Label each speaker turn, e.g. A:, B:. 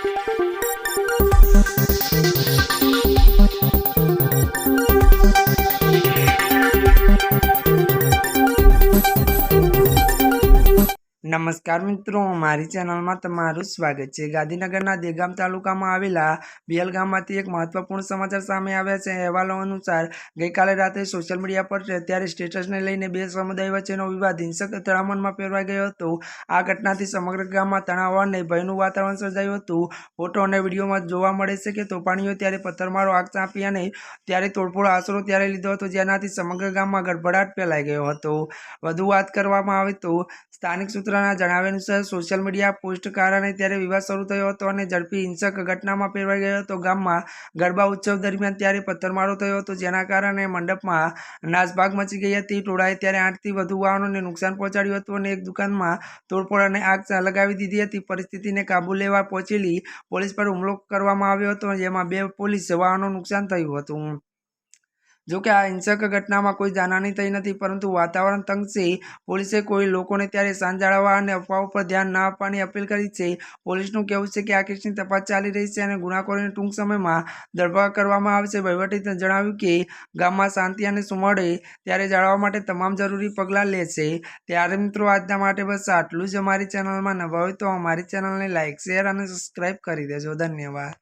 A: Thank you. નમસ્કાર મિત્રો, મારી ચેનલમાં તમારું સ્વાગત છે. ગાંધીનગરના દેગામ તાલુકામાં આવેલા બિયલગામમાંથી એક મહત્વપૂર્ણ સમાચાર સામે આવ્યા છે. અહેવાલો અનુસાર, ગઈકાલે રાત્રે સોશિયલ મીડિયા પર અત્યારે સ્ટેટસને લઈને બે સમુદાય વચ્ચેનો વિવાદ હિંસક અથડામણમાં ફેરવાઈ ગયો હતો. આ ઘટનાથી સમગ્ર ગામમાં તણાવ અને ભયનું વાતાવરણ સર્જાયું હતું. ફોટો અને વિડીયોમાં જોવા મળે છે કે તોફાનીઓ ત્યારે પથ્થરમારો આગ ચાંપી અને ત્યારે તોડફોડ આશરો ત્યારે લીધો હતો, જેનાથી સમગ્ર ગામમાં ગડબડાટ ફેલાઈ ગયો હતો. વધુ વાત કરવામાં આવે તો, સ્થાનિક સૂત્રોના જણાવ્યા અનુસાર સોશિયલ મીડિયા પોસ્ટ કારણે ત્યારે વિવાદ શરૂ થયો હતો અને ઝડપી હિંસક ઘટનામાં ફેરવાઈ ગયો હતો. ગામમાં ગરબા ઉત્સવ દરમિયાન ત્યારે પથ્થરમારો થયો હતો, જેના કારણે મંડપમાં નાસભાગ મચી ગઈ હતી. ટોળાએ ત્યારે આઠથી વધુ વાહનોને નુકસાન પહોંચાડ્યું હતું અને એક દુકાનમાં તોડફોડ અને આગ લગાવી દીધી હતી. પરિસ્થિતિને કાબુ લેવા પહોંચેલી પોલીસ પર હુમલો કરવામાં આવ્યો હતો, જેમાં બે પોલીસ વાહનો નુકસાન થયું હતું. જોકે આ હિંસક ઘટનામાં કોઈ જાનહાની થઈ નથી, પરંતુ વાતાવરણ તંગ પોલીસે કોઈ લોકોને ત્યારે શાંત જાળવવા અને અફવાઓ પર ધ્યાન ના આપવાની અપીલ કરી છે. પોલીસનું કહેવું છે કે આ કેસની તપાસ ચાલી રહી છે અને ગુનાખોરીને ટૂંક સમયમાં ધરપકડ કરવામાં આવશે વહીવટી જણાવ્યું કે ગામમાં શાંતિ અને સુમળે ત્યારે જાળવવા માટે તમામ જરૂરી પગલાં લેશે ત્યારે મિત્રો, આજના માટે બસ આટલું જ. અમારી ચેનલમાં નવા હોય તો અમારી ચેનલને લાઇક શેર અને સબસ્ક્રાઈબ કરી દેજો. ધન્યવાદ.